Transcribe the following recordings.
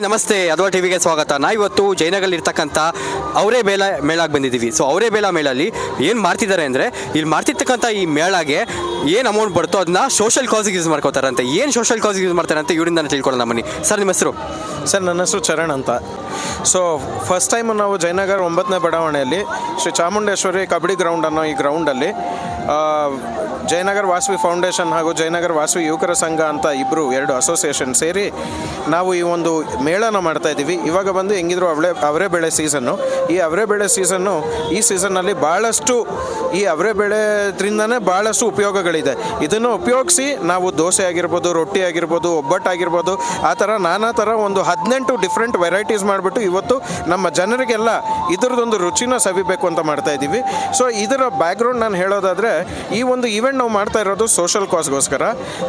ನಮಸ್ತೆ, ಅದ್ವಾ ಟಿವಿಗೆ ಸ್ವಾಗತ. ನಾ ಇವತ್ತು ಜಯನಗರಲ್ಲಿ ಇರ್ತಕ್ಕಂಥ ಅವರೇ ಬೇಲ ಮೇಳಕ್ಕೆ ಬಂದಿದ್ದೀವಿ. ಸೊ ಅವರೇ ಬೇಲ ಮೇಳಲ್ಲಿ ಏನು ಮಾಡ್ತಿದ್ದಾರೆ ಅಂದರೆ, ಇಲ್ಲಿ ಮಾಡ್ತಿರ್ತಕ್ಕಂಥ ಈ ಮೇಳಗೆ ಏನು ಅಮೌಂಟ್ ಬರುತ್ತೋ ಅದನ್ನ ಸೋಷಲ್ ಕಾಸಿಗೆ ಯೂಸ್ ಮಾಡ್ಕೋತಾರಂತೆ. ಏನು ಸೋಷಲ್ ಕಾಸಿಗೆ ಯೂಸ್ ಮಾಡ್ತಾರೆ ಅಂತ ಇವರಿಂದ ತಿಳ್ಕೊಳ್ಳೋಣ, ಬನ್ನಿ. ಸರ್ ನಿಮ್ಮ ಹೆಸರು? ಸರ್, ನನ್ನ ಹೆಸರು ಚರಣ್ ಅಂತ. ಸೊ ಫಸ್ಟ್ ಟೈಮ್ ನಾವು ಜಯನಗರ ಒಂಬತ್ತನೇ ಬಡಾವಣೆಯಲ್ಲಿ ಶ್ರೀ ಚಾಮುಂಡೇಶ್ವರಿ ಕಬಡ್ಡಿ ಗ್ರೌಂಡ್ ಅನ್ನೋ ಈ ಗ್ರೌಂಡಲ್ಲಿ ಜಯನಗರ ವಾಸವಿ ಫೌಂಡೇಶನ್ ಹಾಗೂ ಜಯನಗರ ವಾಸವಿ ಯುವಕರ ಸಂಘ ಅಂತ ಇಬ್ಬರು ಎರಡು ಅಸೋಸಿಯೇಷನ್ ಸೇರಿ ನಾವು ಈ ಒಂದು ಮೇಳನ ಮಾಡ್ತಾ ಇದ್ದೀವಿ. ಇವಾಗ ಬಂದು ಹೆಂಗಿದ್ರು ಅವಳೆ, ಅವರೇ ಬೆಳೆ ಸೀಸನ್ನು ಈ ಅವರೇ ಬೆಳೆ ಸೀಸನ್ನು ಈ ಸೀಸನ್ನಲ್ಲಿ ಭಾಳಷ್ಟು ಈ ಅವರೆ ಬೆಳೆದ್ರಿಂದನೇ ಭಾಳಷ್ಟು ಉಪಯೋಗಗಳಿದೆ. ಇದನ್ನು ಉಪಯೋಗಿಸಿ ನಾವು ದೋಸೆ ಆಗಿರ್ಬೋದು, ರೊಟ್ಟಿ ಆಗಿರ್ಬೋದು ಒಬ್ಬಟ್ಟಾಗಿರ್ಬೋದು ಆ ಥರ ನಾನಾ ಥರ ಒಂದು ಹದಿನೆಂಟು ಡಿಫ್ರೆಂಟ್ ವೆರೈಟೀಸ್ ಮಾಡಿಬಿಟ್ಟು ಇವತ್ತು ನಮ್ಮ ಜನರಿಗೆಲ್ಲ ಇದರದೊಂದು ರುಚಿನ ಸವಿಬೇಕು ಅಂತ ಮಾಡ್ತಾ ಇದ್ದೀವಿ. ಸೊ ಇದರ ಬ್ಯಾಕ್ಗ್ರೌಂಡ್ ನಾನು ಹೇಳೋದಾದರೆ, ಈ ಒಂದು ಈವೆಂಟ್ ನಾವು ಮಾಡ್ತಾ ಇರೋದು ಸೋಷಲ್ ಕಾಸ್ಗೋಸ್ಕರ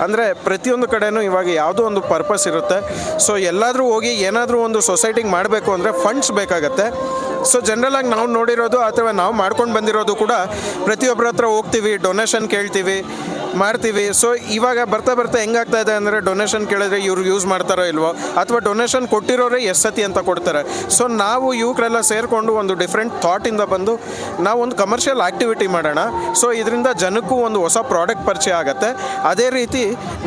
ಅಂದರೆ ಪ್ರತಿಯೊಂದು ಕಡೆನೂ ಇವಾಗ ಯಾವುದೋ ಒಂದು ಪರ್ಪಸ್ ಇರುತ್ತೆ. ಸೊ ಎಲ್ಲಾದರೂ ಹೋಗಿ ಏನಾದರೂ ಒಂದು ಸೊಸೈಟಿಗೆ ಮಾಡಬೇಕು ಅಂದರೆ ಫಂಡ್ಸ್ ಬೇಕಾಗತ್ತೆ. ಸೊ ಜನರಲ್ ಆಗಿ ನಾವು ನೋಡಿರೋದು ಅಥವಾ ನಾವು ಮಾಡ್ಕೊಂಡು ಬಂದಿರೋದು ಕೂಡ ಪ್ರತಿಯೊಬ್ಬರ ಹತ್ರ ಹೋಗ್ತೀವಿ ಡೊನೇಷನ್ ಕೇಳ್ತೀವಿ. ಮಾಡ್ತೀವಿ. ಸೊ ಇವಾಗ ಬರ್ತಾ ಬರ್ತಾ ಹೆಂಗಾಗ್ತಾ ಇದೆ ಅಂದರೆ ಡೊನೇಷನ್ ಕೇಳಿದ್ರೆ ಇವ್ರು ಯೂಸ್ ಮಾಡ್ತಾರೋ ಇಲ್ವೋ? ಅಥವಾ ಡೊನೇಷನ್ ಕೊಟ್ಟಿರೋರೇ ಎಸ್ ಸತಿ ಅಂತ ಕೊಡ್ತಾರೆ. ಸೊ ನಾವು ಯುವಕರೆಲ್ಲ ಸೇರಿಕೊಂಡು ಒಂದು ಡಿಫ್ರೆಂಟ್ ಥಾಟಿಂದ ಬಂದು ನಾವು ಒಂದು ಕಮರ್ಷಿಯಲ್ ಆ್ಯಕ್ಟಿವಿಟಿ ಮಾಡೋಣ. ಸೊ ಇದರಿಂದ ಜನಕ್ಕೂ ಒಂದು ಹೊಸ ಪ್ರಾಡಕ್ಟ್ ಪರಿಚಯ ಆಗುತ್ತೆ. ಅದೇ ರೀತಿ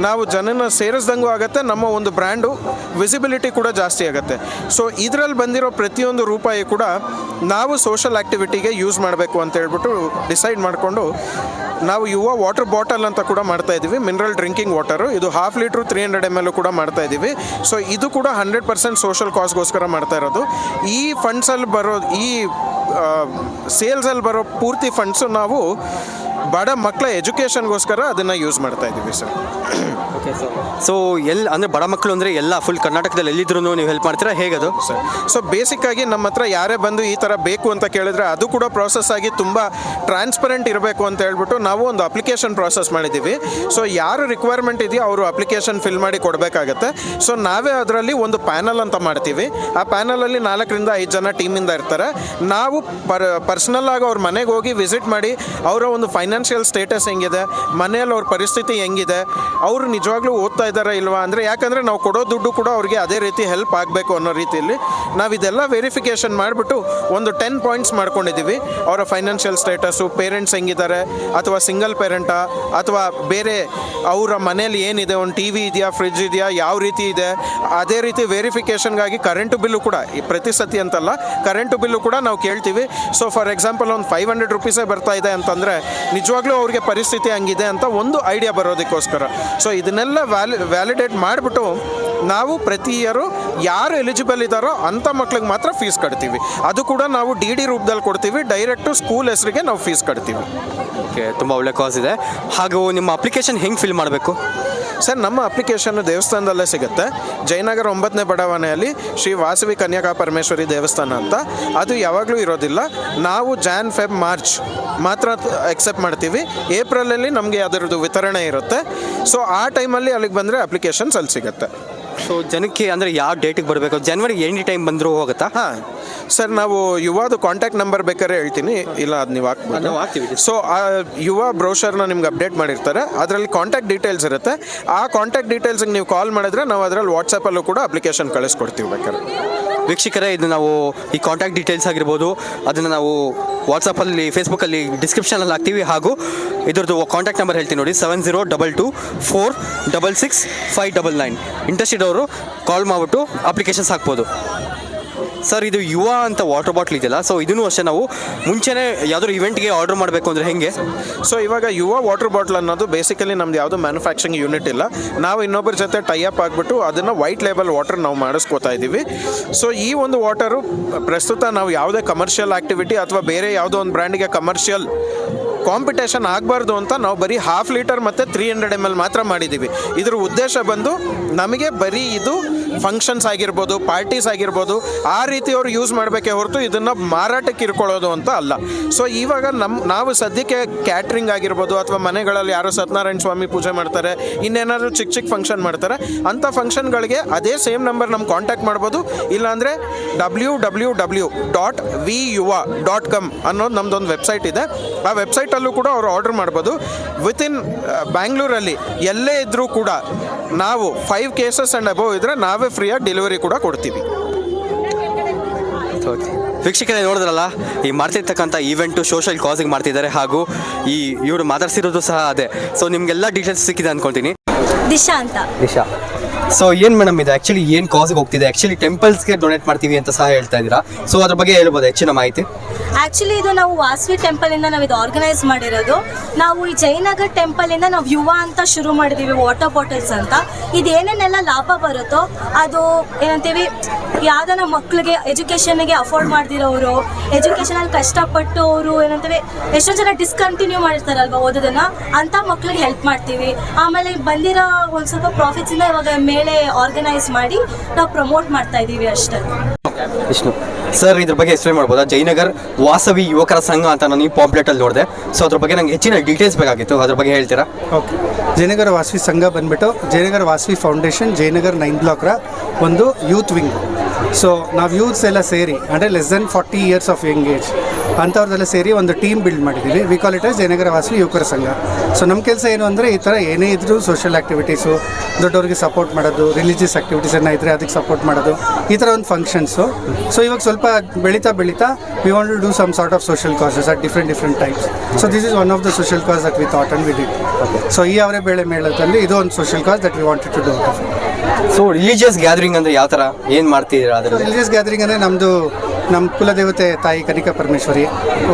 ನಾವು ಜನನ ಸೇರಿಸ್ದಂಗೂ ಆಗುತ್ತೆ. ನಮ್ಮ ಒಂದು ಬ್ರ್ಯಾಂಡು ವಿಸಿಬಿಲಿಟಿ ಕೂಡ ಜಾಸ್ತಿ ಆಗುತ್ತೆ. ಸೊ ಇದರಲ್ಲಿ ಬಂದಿರೋ ಪ್ರತಿಯೊಂದು ರೂಪಾಯಿ ಕೂಡ ನಾವು ಸೋಷಲ್ ಆ್ಯಕ್ಟಿವಿಟಿಗೆ ಯೂಸ್ ಮಾಡಬೇಕು ಅಂತ ಹೇಳ್ಬಿಟ್ಟು ಡಿಸೈಡ್ ಮಾಡಿಕೊಂಡು ನಾವು ಯುವ ವಾಟರ್ ಬಾಟಲ್ ಅಂತ ಕೂಡ ಮಾಡ್ತಾ ಇದ್ದೀವಿ ಮಿನರಲ್ ಡ್ರಿಂಕಿಂಗ್ ವಾಟರು ಇದು half litre three hundred M L ಕೂಡ ಮಾಡ್ತಾ ಇದ್ದೀವಿ ಸೊ ಇದು ಕೂಡ ಹಂಡ್ರೆಡ್ ಪರ್ಸೆಂಟ್ ಸೋಷಲ್ ಕಾಸ್ಗೋಸ್ಕರ ಮಾಡ್ತಾ ಇರೋದು. ಈ ಫಂಡ್ಸಲ್ಲಿ ಬರೋ, ಈ ಸೇಲ್ಸಲ್ಲಿ ಬರೋ ಪೂರ್ತಿ ಫಂಡ್ಸು ನಾವು ಬಡ ಮಕ್ಕಳ ಎಜುಕೇಷನ್ಗೋಸ್ಕರ ಅದನ್ನು ಯೂಸ್ ಮಾಡ್ತಾ ಇದ್ದೀವಿ ಸರ್. ಓಕೆ ಸರ್ ಸೊ ಎಲ್ಲಿ ಅಂದರೆ ಬಡ ಮಕ್ಕಳು ಅಂದರೆ ಎಲ್ಲ ಫುಲ್ ಕರ್ನಾಟಕದಲ್ಲಿ ಎಲ್ಲಿದ್ರು ನೀವು ಹೆಲ್ಪ್ ಮಾಡ್ತೀರಾ? ಹೇಗದು? ಸರ್ ಸೊ ಬೇಸಿಕ್ಕಾಗಿ ನಮ್ಮ ಹತ್ರ ಯಾರೇ ಬಂದು ಈ ಥರ ಬೇಕು ಅಂತ ಕೇಳಿದ್ರೆ ಅದು ಕೂಡ ಪ್ರಾಸೆಸ್ ಆಗಿ ತುಂಬ ಟ್ರಾನ್ಸ್ಪರೆಂಟ್ ಇರಬೇಕು ಅಂತ ಹೇಳ್ಬಿಟ್ಟು ನಾವು ಒಂದು ಅಪ್ಲಿಕೇಶನ್ ಪ್ರಾಸೆಸ್ ಮಾಡಿದ್ದೀವಿ. ಸೊ ಯಾರು ರಿಕ್ವೈರ್ಮೆಂಟ್ ಇದೆಯೋ ಅವರು ಅಪ್ಲಿಕೇಶನ್ ಫಿಲ್ ಮಾಡಿ ಕೊಡಬೇಕಾಗತ್ತೆ. ಸೊ ನಾವೇ ಅದರಲ್ಲಿ ಒಂದು ಪ್ಯಾನಲ್ ಅಂತ ಮಾಡ್ತೀವಿ. ಆ ಪ್ಯಾನಲಲ್ಲಿ ನಾಲ್ಕರಿಂದ ಐದು ಜನ ಟೀಮಿಂದ ಇರ್ತಾರೆ. ನಾವು ಪರ್ ಪರ್ಸ್ನಲ್ ಆಗಿ ಅವ್ರ ಮನೆಗೆ ಹೋಗಿ ವಿಸಿಟ್ ಮಾಡಿ ಅವರ ಒಂದು ಫೈನಾನ್ಷಿಯಲ್ ಸ್ಟೇಟಸ್ ಹೆಂಗಿದೆ, ಮನೆಯಲ್ಲಿ ಅವ್ರ ಪರಿಸ್ಥಿತಿ ಹೆಂಗಿದೆ, ಅವರು ನಿಜವಾಗ್ಲೂ ಓದ್ತಾ ಇದ್ದಾರಾ ಇಲ್ವಾ ಅಂದರೆ ಯಾಕಂದರೆ ನಾವು ಕೊಡೋ ದುಡ್ಡು ಕೂಡ ಅವ್ರಿಗೆ ಅದೇ ರೀತಿ ಹೆಲ್ಪ್ ಆಗಬೇಕು ಅನ್ನೋ ರೀತಿಯಲ್ಲಿ ನಾವು ಇದೆಲ್ಲ ವೆರಿಫಿಕೇಷನ್ ಮಾಡಿಬಿಟ್ಟು ಒಂದು ಟೆನ್ ಪಾಯಿಂಟ್ಸ್ ಮಾಡ್ಕೊಂಡಿದ್ದೀವಿ. ಅವರ ಫೈನಾನ್ಷಿಯಲ್ ಸ್ಟೇಟಸ್ಸು ಪೇರೆಂಟ್ಸ್ ಹೆಂಗಿದ್ದಾರೆ, ಅಥವಾ ಸಿಂಗಲ್ ಪೇರೆಂಟಾ ಅಥವಾ ಬೇರೆ ಅವರ ಮನೇಲಿ ಏನಿದೆ, ಒಂದು ಟಿ ವಿ ಇದೆಯಾ ಫ್ರಿಡ್ಜ್ ಇದೆಯಾ, ಯಾವ ರೀತಿ ಇದೆ, ಅದೇ ರೀತಿ ವೆರಿಫಿಕೇಷನ್ಗಾಗಿ ಕರೆಂಟು ಬಿಲ್ಲು ಕೂಡ ಪ್ರತಿ ಸತಿ ಅಂತಲ್ಲ ಕರೆಂಟು ಬಿಲ್ಲು ಕೂಡ ನಾವು ಕೇಳ್ತೀವಿ. ಸೊ ಫಾರ್ ಎಕ್ಸಾಂಪಲ್ ಒಂದು ಫೈವ್ ಹಂಡ್ರೆಡ್ ರುಪೀಸೇ ಬರ್ತಾ ಇದೆ ಅಂತಂದರೆ ನಿಜವಾಗ್ಲೂ ಅವ್ರಿಗೆ ಪರಿಸ್ಥಿತಿ ಹಂಗಿದೆ ಅಂತ ಒಂದು ಐಡಿಯಾ ಬರೋದಕ್ಕೋಸ್ಕರ. ಸೊ ಇದನ್ನೆಲ್ಲ ವ್ಯಾಲಿ ವ್ಯಾಲಿಡೇಟ್ ಮಾಡಿಬಿಟ್ಟು ನಾವು ಪ್ರತಿ ಇಯರು ಯಾರು ಎಲಿಜಿಬಲ್ ಇದ್ದಾರೋ ಅಂಥ ಮಕ್ಳಿಗೆ ಮಾತ್ರ ಫೀಸ್ ಕಟ್ತೀವಿ. ಅದು ಕೂಡ ನಾವು ಡಿ ಡಿ ರೂಪದಲ್ಲಿ ಕೊಡ್ತೀವಿ ಡೈರೆಕ್ಟು ಸ್ಕೂಲ್ ಹೆಸರಿಗೆ ನಾವು ಫೀಸ್ ಕಟ್ತೀವಿ. ಓಕೆ ತುಂಬ ಒಳ್ಳೆ ಕಾಸ್ ಇದೆ. ಹಾಗೂ ನಿಮ್ಮ ಅಪ್ಲಿಕೇಶನ್ ಹೆಂಗೆ ಫಿಲ್ ಮಾಡಬೇಕು? ಸರ್, ನಮ್ಮ ಅಪ್ಲಿಕೇಶನ್ ದೇವಸ್ಥಾನದಲ್ಲೇ ಸಿಗುತ್ತೆ. ಜಯನಗರ ಒಂಬತ್ತನೇ ಬಡಾವಣೆಯಲ್ಲಿ ಶ್ರೀ ವಾಸವಿ ಕನ್ಯಾಕಾ ಪರಮೇಶ್ವರಿ ದೇವಸ್ಥಾನ ಅಂತ. ಅದು ಯಾವಾಗಲೂ ಇರೋದಿಲ್ಲ. ನಾವು ಜಾನ್ ಫೆಬ್ ಮಾರ್ಚ್ ಮಾತ್ರ ಎಕ್ಸೆಪ್ಟ್ ಮಾಡ್ತೀವಿ. ಏಪ್ರಿಲಲ್ಲಿ ನಮಗೆ ಅದರದ್ದು ವಿತರಣೆ ಇರುತ್ತೆ. ಸೊ ಆ ಟೈಮಲ್ಲಿ ಅಲ್ಲಿಗೆ ಬಂದರೆ ಅಪ್ಲಿಕೇಶನ್ಸ್ ಅಲ್ಲಿ ಸಿಗುತ್ತೆ. ಸೊ ಜನಕ್ಕೆ ಅಂದರೆ ಯಾವ ಡೇಟಿಗೆ ಬರಬೇಕು? ಜನವರಿ ಎನಿ ಟೈಮ್ ಬಂದರೂ ಹೋಗುತ್ತಾ? ಹಾಂ. ಸರ್ ನಾವು ಯುವಾದು ಕಾಂಟ್ಯಾಕ್ಟ್ ನಂಬರ್ ಬೇಕಾದ್ರೆ ಹೇಳ್ತೀನಿ. ಇಲ್ಲ ಅದು ನೀವು ಹಾಕ್ಬೋದು. ನಾವು ಹಾಕ್ತೀವಿ. ಸೊ ಆ ಯುವ ಬ್ರೌಷರ್ನ ನಿಮ್ಗೆ ಅಪ್ಡೇಟ್ ಮಾಡಿರ್ತಾರೆ. ಅದರಲ್ಲಿ ಕಾಂಟ್ಯಾಕ್ಟ್ ಡೀಟೇಲ್ಸ್ ಇರುತ್ತೆ. ಆ ಕಾಂಟ್ಯಾಕ್ಟ್ ಡೀಟೇಲ್ಸ್ಗೆ ನೀವು ಕಾಲ್ ಮಾಡಿದ್ರೆ ನಾವು ಅದರಲ್ಲಿ ವಾಟ್ಸಪ್ಪಲ್ಲೂ ಕೂಡ ಅಪ್ಲಿಕೇಶನ್ ಕಳಿಸ್ಕೊಡ್ತೀವಿ ಬೇಕಾದ್ರೆ. ವೀಕ್ಷಕರೇ ಇದು ನಾವು ಈ ಕಾಂಟ್ಯಾಕ್ಟ್ ಡೀಟೇಲ್ಸ್ ಆಗಿರ್ಬೋದು ಅದನ್ನು ನಾವು ವಾಟ್ಸಪ್ಪಲ್ಲಿ ಫೇಸ್ಬುಕ್ಕಲ್ಲಿ ಡಿಸ್ಕ್ರಿಪ್ಷನಲ್ಲಿ ಹಾಕ್ತೀವಿ. ಹಾಗೂ ಇದ್ರದ್ದು ಕಾಂಟ್ಯಾಕ್ಟ್ ನಂಬರ್ ಹೇಳ್ತೀನಿ ನೋಡಿ seven zero double two four double six five double nine interested ಅವರು ಕಾಲ್ ಮಾಡಿಬಿಟ್ಟು ಅಪ್ಲಿಕೇಶನ್ಸ್ ಹಾಕ್ಬೋದು. ಸರ್, ಇದು ಯುವ ಅಂತ ವಾಟರ್ ಬಾಟ್ಲ್ ಇದೆಯಲ್ಲ ಸೊ ಇದನ್ನು ಅಷ್ಟೇ ನಾವು ಮುಂಚೆನೇ ಯಾವ್ದಾದ್ರು ಇವೆಂಟ್ಗೆ ಆರ್ಡರ್ ಮಾಡಬೇಕು ಅಂದರೆ ಹೆಂಗೆ? ಸೊ ಇವಾಗ ಯುವ ವಾಟರ್ ಬಾಟ್ಲ್ ಅನ್ನೋದು ಬೇಸಿಕಲಿ ನಮ್ದು ಯಾವುದೋ ಮ್ಯಾನುಫ್ಯಾಕ್ಚರಿಂಗ್ ಯೂನಿಟ್ ಇಲ್ಲ. ನಾವು ಇನ್ನೊಬ್ಬರ ಜೊತೆ ಟೈ ಅಪ್ ಆಗಿಬಿಟ್ಟು ಅದನ್ನು ವೈಟ್ ಲೇಬಲ್ ವಾಟರ್ ನಾವು ಮಾಡಿಸ್ಕೋತಾ ಇದ್ದೀವಿ. ಸೊ ಈ ಒಂದು ವಾಟರು ಪ್ರಸ್ತುತ ನಾವು ಯಾವುದೇ ಕಮರ್ಷಿಯಲ್ ಆ್ಯಕ್ಟಿವಿಟಿ ಅಥವಾ ಬೇರೆ ಯಾವುದೋ ಒಂದು ಬ್ರ್ಯಾಂಡಿಗೆ ಕಮರ್ಷಿಯಲ್ ಕಾಂಪಿಟೇಷನ್ ಆಗಬಾರ್ದು ಅಂತ ನಾವು ಬರೀ ಹಾಫ್ ಲೀಟರ್ ಮತ್ತು ತ್ರೀ ಹಂಡ್ರೆಡ್ ಎಂ ಎಲ್ ಮಾತ್ರ ಮಾಡಿದ್ದೀವಿ. ಇದರ ಉದ್ದೇಶ ಬಂದು ನಮಗೆ ಬರೀ ಇದು ಫಂಕ್ಷನ್ಸ್ ಆಗಿರ್ಬೋದು ಪಾರ್ಟೀಸ್ ಆಗಿರ್ಬೋದು, ಆ ರೀತಿ ಅವರು ಯೂಸ್ ಮಾಡಬೇಕೇ ಹೊರತು ಇದನ್ನು ಮಾರಾಟಕ್ಕೆ ಇರ್ಕೊಳ್ಳೋದು ಅಂತ ಅಲ್ಲ. ಸೊ ಇವಾಗ ನಮ್ಮ ನಾವು ಸದ್ಯಕ್ಕೆ ಕ್ಯಾಟ್ರಿಂಗ್ ಆಗಿರ್ಬೋದು ಅಥವಾ ಮನೆಗಳಲ್ಲಿ ಯಾರೋ ಸತ್ಯನಾರಾಯಣ ಸ್ವಾಮಿ ಪೂಜೆ ಮಾಡ್ತಾರೆ, ಇನ್ನೇನಾದರೂ ಚಿಕ್ಕ ಚಿಕ್ಕ ಫಂಕ್ಷನ್ ಮಾಡ್ತಾರೆ ಅಂಥ ಫಂಕ್ಷನ್ಗಳಿಗೆ ಅದೇ ಸೇಮ್ ನಂಬರ್ ನಮ್ಮ ಕಾಂಟ್ಯಾಕ್ಟ್ ಮಾಡ್ಬೋದು. ಇಲ್ಲಾಂದರೆ W W W dot V Yuva dot com ಅನ್ನೋದು ನಮ್ಮದೊಂದು ವೆಬ್ಸೈಟ್ ಇದೆ. ಆ ವೆಬ್ಸೈಟಲ್ಲೂ ಕೂಡ ಅವರು ಆರ್ಡರ್ ಮಾಡ್ಬೋದು. ವಿತಿನ್ ಬ್ಯಾಂಗ್ಳೂರಲ್ಲಿ ಎಲ್ಲೇ ಇದ್ದರೂ ಕೂಡ ನಾವು ಫೈವ್ ಕೇಸಸ್ ಆ್ಯಂಡ್ ಅಬೋವ್ ಇದ್ದರೆ ನಾವೇ ರೂಪಾಯಿ ಫ್ರೀಯಾಗಿ ಡೆಲಿವರಿ ಕೂಡ ಕೊಡ್ತೀವಿ. ವೀಕ್ಷಕರೇ ನೋಡಿದ್ರಲ್ಲ ಈ ಮಾಡ್ತಿರ್ತಕ್ಕಂಥ ಈವೆಂಟು ಸೋಷಲ್ ಕಾಸಿಗೆ ಮಾಡ್ತಿದ್ದಾರೆ ಹಾಗೂ ಈ ಇವರು ಮಾತಾಡ್ಸಿರೋದು ಸಹ ಅದೇ. ಸೊ ನಿಮಗೆಲ್ಲ ಡೀಟೇಲ್ಸ್ ಸಿಕ್ಕಿದೆ ಅನ್ಕೊಳ್ತೀನಿ ದಿಶಾ ಅಂತ. ದಿಶಾ. ಸೊ ಏನ್ ಮೇಡಮ್ ಇದು? ಆಕ್ಚುಲಿ ಏನ್ ಕಾಸಿಗೆ ಹೋಗ್ತಿದೆ? ಆ್ಯಕ್ಚುಲಿ ಟೆಂಪಲ್ಸ್ಗೆ ಡೊನೇಟ್ ಮಾಡ್ತೀವಿ ಅಂತ ಸಹ ಹೇಳ್ತಾ ಇದ್ದೀರಾ? ಸೊ ಅದ್ರ ಬಗ್ಗೆ ಹೇಳ್ಬೋದು ಹೆಚ್ಚಿನ ಮಾಹಿತಿ? ಆಕ್ಚುಲಿ ಇದು ನಾವು ವಾಸವಿ ಟೆಂಪಲ್ ಇಂದ ನಾವು ಇದು ಆರ್ಗನೈಸ್ ಮಾಡಿರೋದು. ನಾವು ಈ ಜಯನಗರ್ ಟೆಂಪಲ್ ಇಂದ ನಾವು ಯುವ ಅಂತ ಶುರು ಮಾಡಿದೀವಿ ವಾಟರ್ ಬಾಟಲ್ಸ್ ಅಂತ. ಇದೇನೇನೆಲ್ಲ ಲಾಭ ಬರುತ್ತೋ, ಅದು ಏನಂತೀವಿ, ಯಾವ್ದಾನ ಮಕ್ಕಳಿಗೆ ಎಜುಕೇಷನ್ಗೆ ಅಫೋರ್ಡ್ ಮಾಡ್ದಿರೋರು ಎಜುಕೇಷನಲ್ಲಿ ಕಷ್ಟಪಟ್ಟು ಅವರು ಏನಂತೀವಿ ಎಷ್ಟೊಂದು ಜನ ಡಿಸ್ಕಂಟಿನ್ಯೂ ಮಾಡಿರ್ತಾರಲ್ವಾ ಓದೋದನ್ನ? ಅಂತ ಮಕ್ಳಿಗೆ ಹೆಲ್ಪ್ ಮಾಡ್ತೀವಿ. ಆಮೇಲೆ ಬಂದಿರೋ ಒಂದು ಸ್ವಲ್ಪ ಪ್ರಾಫಿಟ್ಸ್ ಇಂದ ಇವಾಗ ಮೇಲೆ ಆರ್ಗನೈಸ್ ಮಾಡಿ ನಾವು ಪ್ರಮೋಟ್ ಮಾಡ್ತಾ ಇದ್ದೀವಿ ಅಷ್ಟೇ. ವಿಷ್ಣು ಸರ್ ಇದ್ರ ಬಗ್ಗೆ ಎಕ್ಸ್ಪ್ಲೈನ್ ಮಾಡ್ಬೋದಾ? ಜಯನಗರ್ ವಾಸವಿ ಯುವಕರ ಸಂಘ ಅಂತ ನಾನು ಈ ಪಾಂಪ್ಲೆಟ್ ಅಲ್ಲಿ ನೋಡಿದೆ. ಸೊ ಅದ್ರ ಬಗ್ಗೆ ನಂಗೆ ಹೆಚ್ಚಿನ ಡೀಟೇಲ್ಸ್ ಬೇಕಾಗಿತ್ತು. ಅದ್ರ ಬಗ್ಗೆ ಹೇಳ್ತೀರಾ? ಓಕೆ. ಜಯನಗರ ವಾಸವಿ ಸಂಘ ಬಂದ್ಬಿಟ್ಟು ಜಯನಗರ ವಾಸವಿ ಫೌಂಡೇಶನ್ ಜಯನಗರ್ ನೈನ್ ಬ್ಲಾಕ್ರ ಒಂದು ಯೂತ್ ವಿಂಗ್ ಸೊ ನಾವು ಯೂತ್ಸ್ ಎಲ್ಲ ಸೇರಿ ಅಂದರೆ less than forty years of young age ಅಂಥವ್ರದ್ದೆಲ್ಲ ಸೇರಿ ಒಂದು ಟೀಮ್ ಬಿಲ್ಡ್ ಮಾಡಿದ್ದೀವಿ. We call it as Jayanagara Vasi ಯುವಕರ ಸಂಘ. ಸೊ ನಮ್ಮ ಕೆಲಸ ಏನು ಅಂದರೆ ಈ ಥರ ಏನೇ ಇದ್ರೂ ಸೋಷಿಯಲ್ ಆ್ಯಕ್ಟಿವಿಟೀಸು ದೊಡ್ಡವರಿಗೆ ಸಪೋರ್ಟ್ ಮಾಡೋದು ರಿಲಿಜಿಯಸ್ ಆ್ಯಕ್ಟಿವಿಟೀಸ್ ಏನೋ ಇದ್ದರೆ ಅದಕ್ಕೆ ಸಪೋರ್ಟ್ ಮಾಡೋದು ಈ ಥರ ಒಂದು ಫಂಕ್ಷನ್ಸು ಸೊ ಇವಾಗ ಸ್ವಲ್ಪ ಬೆಳೀತಾ ಬೆಳೀತಾ we want to do some sort of social causes at different different types so this is one of the social cause that we thought and we did so ಈ ಅವರೇ ಬೇಳೆ ಮೇಳದಲ್ಲಿ ಇದು ಒಂದು social cause that we wanted to do so religious gathering ಅಂದರೆ ಯಾವ ಥರ ಏನು ಮಾಡ್ತಿದ್ದೀರಾ ಅದರಲ್ಲಿ? ರಿಲಿಜಿಯಸ್ ಗ್ಯಾದರಿಂಗ್ ಅಂದರೆ ನಮ್ಮದು ನಮ್ಮ ಕುಲದೇವತೆ ತಾಯಿ ಕನಿಕಾ ಪರಮೇಶ್ವರಿ,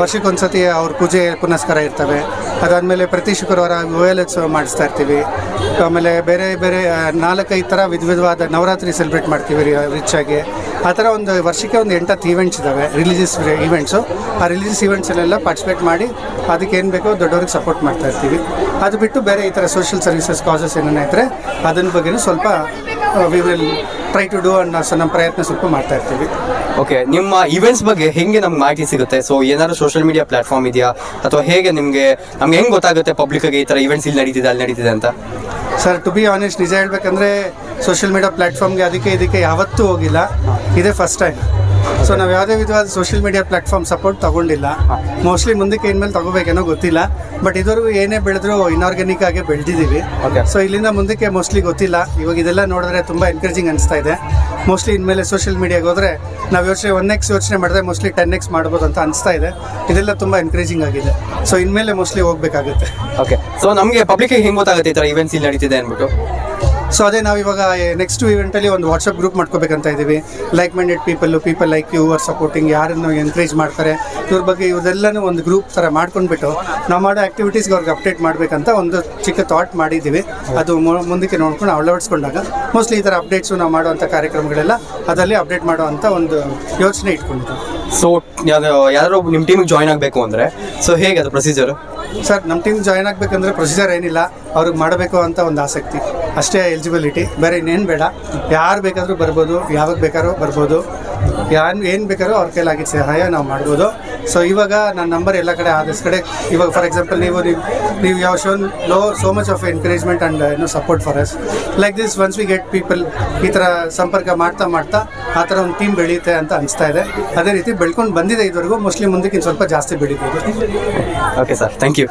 ವರ್ಷಕ್ಕೊಂದ್ಸತಿ ಅವ್ರ ಪೂಜೆ ಪುನಸ್ಕಾರ ಇರ್ತವೆ. ಅದಾದಮೇಲೆ ಪ್ರತಿ ಶುಕ್ರವಾರ ಗೋಯಲೋತ್ಸವ ಮಾಡಿಸ್ತಾ ಇರ್ತೀವಿ. ಆಮೇಲೆ ಬೇರೆ ಬೇರೆ ನಾಲ್ಕೈದು ಥರ ವಿಧ ವಿಧವಾದ ನವರಾತ್ರಿ ಸೆಲೆಬ್ರೇಟ್ ಮಾಡ್ತೀವಿ ರಿಚ್ ಆಗಿ. ಆ ಥರ ಒಂದು ವರ್ಷಕ್ಕೆ ಒಂದು ಎಂಟತ್ತು ಈವೆಂಟ್ಸ್ ಇದ್ದಾವೆ ರಿಲಿಜಿಯಸ್ ಈವೆಂಟ್ಸು ಆ ರಿಲಿಜಿಯಸ್ ಈವೆಂಟ್ಸಲ್ಲೆಲ್ಲ ಪಾರ್ಟಿಸಿಪೇಟ್ ಮಾಡಿ ಅದಕ್ಕೆ ಏನು ಬೇಕೋ ದೊಡ್ಡವ್ರಿಗೆ ಸಪೋರ್ಟ್ ಮಾಡ್ತಾ ಇರ್ತೀವಿ. ಅದು ಬಿಟ್ಟು ಬೇರೆ ಈ ಥರ ಸೋಷಿಯಲ್ ಸರ್ವಿಸಸ್ ಕಾಸಸ್ ಏನೇನು ಇದ್ದರೆ ಅದನ್ನ ಬಗ್ಗೆಯೂ ಸ್ವಲ್ಪ we will try to do ಅನ್ನೋ ಸೊ ನಮ್ಮ ಪ್ರಯತ್ನ ಸ್ವಲ್ಪ ಮಾಡ್ತಾ ಇರ್ತೀವಿ. ಓಕೆ ನಿಮ್ಮ ಇವೆಂಟ್ಸ್ ಬಗ್ಗೆ ಹೆಂಗೆ ನಮ್ಗೆ ಮಾಹಿತಿ ಸಿಗುತ್ತೆ? ಸೊ ಏನಾದ್ರು ಸೋಷಿಯಲ್ ಮೀಡಿಯಾ ಪ್ಲಾಟ್ಫಾರ್ಮ್ ಇದೆಯಾ? ಅಥವಾ ಹೇಗೆ ನಿಮಗೆ ನಮ್ಗೆ ಹೆಂಗೆ ಗೊತ್ತಾಗುತ್ತೆ ಪಬ್ಲಿಕ್ಗೆ ಈ ಥರ ಇವೆಂಟ್ಸ್ ಇಲ್ಲಿ ನಡೀತಿದೆ ಅಲ್ಲಿ ನಡೀತಿದೆ ಅಂತ? ಸರ್ ಟು ಬಿ ಆನೆಸ್ಟ್ ನಿಜ ಹೇಳ್ಬೇಕಂದ್ರೆ ಸೋಷಿಯಲ್ ಮೀಡಿಯಾ ಪ್ಲಾಟ್ಫಾರ್ಮ್ಗೆ ಅದಕ್ಕೆ ಇದಕ್ಕೆ ಯಾವತ್ತೂ ಹೋಗಿಲ್ಲ. ಇದೇ ಫಸ್ಟ್ ಟೈಮ್ ಸೊ ನಾವು ಯಾವುದೇ ವಿಧವಾದ ಸೋಷಿಯಲ್ ಮೀಡಿಯಾ ಪ್ಲಾಟ್ಫಾರ್ಮ್ ಸಪೋರ್ಟ್ ತಗೊಂಡಿಲ್ಲ. ಮೋಸ್ಟ್ಲಿ ಮುಂದಕ್ಕೆ ಏನ್ಮೇಲೆ ತಗೋಬೇಕೇನೋ ಗೊತ್ತಿಲ್ಲ. ಬಟ್ ಇದುವರೆಗೂ ಏನೇ ಬೆಳೆದ್ರು ಇನ್ಆರ್ಗ್ಯಾನಿಕ್ ಆಗಿ ಬೆಳೆದಿದ್ದೀವಿ. ಸೊ ಇಲ್ಲಿಂದ ಮುಂದಕ್ಕೆ ಮೋಸ್ಟ್ಲಿ ಗೊತ್ತಿಲ್ಲ. ಇವಾಗ ಇದೆಲ್ಲ ನೋಡಿದ್ರೆ ತುಂಬ ಎನ್ಕರೇಜಿಂಗ್ ಅನಿಸ್ತಾ ಇದೆ. ಮೋಸ್ಟ್ಲಿ ಇನ್ಮೇಲೆ ಸೋಷಿಯಲ್ ಮೀಡಿಯಾಗೆ ಹೋದರೆ ನಾವು ಯೋಚನೆ ಒನ್ ಎಕ್ಸ್ ಯೋಚನೆ ಮಾಡಿದ್ರೆ ಮೋಸ್ಟ್ಲಿ ಟೆನ್ ಎಕ್ಸ್ ಮಾಡ್ಬೋದು ಅಂತ ಅನಿಸ್ತಾ ಇದೆ. ಇದೆಲ್ಲ ತುಂಬ ಎನ್ಕರೇಜಿಂಗ್ ಆಗಿದೆ. ಸೊ ಇನ್ಮೇಲೆ ಮೋಸ್ಟ್ಲಿ ಹೋಗಬೇಕಾಗುತ್ತೆ. ಓಕೆ ಸೊ ನಮಗೆ ಪಬ್ಲಿಕ್ಗೆ ಹೆಂಗೆ ಗೊತ್ತಾಗುತ್ತೆ ಈ ಥರ ಇವೆಂಟ್ಸ್ ಇಲ್ಲಿ ನಡೀತಿದೆ ಅಂದ್ಬಿಟ್ಟು? ಸೊ ಅದೇ ನಾವು ಇವಾಗ ನೆಕ್ಸ್ಟ್ ಇವೆಂಟಲ್ಲಿ ಒಂದು ವಾಟ್ಸಪ್ ಗ್ರೂಪ್ ಮಾಡ್ಕೋಬೇಕಂತ ಇದ್ದೀವಿ. Like minded people people like you are supporting ಯಾರನ್ನು ಎನ್ಕರೇಜ್ ಮಾಡ್ತಾರೆ, ಇವ್ರ ಬಗ್ಗೆ ಇವ್ರದೆಲ್ಲನೂ ಒಂದು ಗ್ರೂಪ್ ಥರ ಮಾಡ್ಕೊಂಡ್ಬಿಟ್ಟು, ನಾವು ಮಾಡೋ ಆ್ಯಕ್ಟಿವಿಟೀಸ್ಗೆ ಅವ್ರಿಗೆ ಅಪ್ಡೇಟ್ ಮಾಡಬೇಕಂತ ಒಂದು ಚಿಕ್ಕ ಥಾಟ್ ಮಾಡಿದ್ದೀವಿ. ಅದು ಮುಂದಕ್ಕೆ ನೋಡ್ಕೊಂಡು ಅಳವಡಿಸ್ಕೊಂಡಾಗ ಮೋಸ್ಟ್ಲಿ ಈ ಥರ ಅಪ್ಡೇಟ್ಸು ನಾವು ಮಾಡುವಂಥ ಕಾರ್ಯಕ್ರಮಗಳೆಲ್ಲ ಅದರಲ್ಲಿ ಅಪ್ಡೇಟ್ ಮಾಡುವಂಥ ಒಂದು ಯೋಚನೆ ಇಟ್ಕೊಂಡಿದ್ದೀವಿ ಸೊ ಯಾರು ನಿಮ್ಮ ಟೀಮಿಗೆ ಜಾಯ್ನ್ ಆಗಬೇಕು ಅಂದರೆ ಸೊ ಹೇಗೆ ಅದು ಪ್ರೊಸೀಜರ್ ಸರ್ ನಮ್ಮ ಟೀಮ್ ಜಾಯ್ನ್ ಆಗಬೇಕಂದ್ರೆ ಪ್ರೊಸೀಜರ್ ಏನಿಲ್ಲ. ಅವ್ರಿಗೆ ಮಾಡಬೇಕು ಅಂತ ಒಂದು ಆಸಕ್ತಿ. ಅಷ್ಟೇ ಎಲಿಜಿಬಿಲಿಟಿ ಬೇರೆ ಇನ್ನೇನು ಬೇಡ. ಯಾರು ಬೇಕಾದರೂ ಬರ್ಬೋದು, ಯಾವಾಗ ಬೇಕಾದ್ರೂ ಬರ್ಬೋದು. ಯಾರು ಏನು ಬೇಕಾದ್ರೂ ಅವ್ರ ಕೈಲಾಗಿ ಸಹಾಯ ನಾವು ಮಾಡ್ಬೋದು. ಸೊ ಇವಾಗ ನನ್ನ ನಂಬರ್ ಎಲ್ಲ ಕಡೆ ಆದಷ್ಟು ಕಡೆ, ಇವಾಗ ಫಾರ್ ಎಕ್ಸಾಂಪಲ್ ನೀವು ನೀವು ಯಾವ shown low so much of encouragement and no support for us like this ones we get people ಈ ಥರ ಸಂಪರ್ಕ ಮಾಡ್ತಾ ಮಾಡ್ತಾ ಆ ಥರ ಒಂದು ಟೀಮ್ ಬೆಳೆಯುತ್ತೆ ಅಂತ ಅನಿಸ್ತಾ ಇದೆ. ಅದೇ ರೀತಿ ಬೆಳ್ಕೊಂಡು ಬಂದಿದೆ ಇದುವರೆಗೂ ಮೋಸ್ಟ್ಲಿ ಮುಂದಕ್ಕೆ ಸ್ವಲ್ಪ ಜಾಸ್ತಿ ಬೆಳೀಬೋದು. Okay sir thank you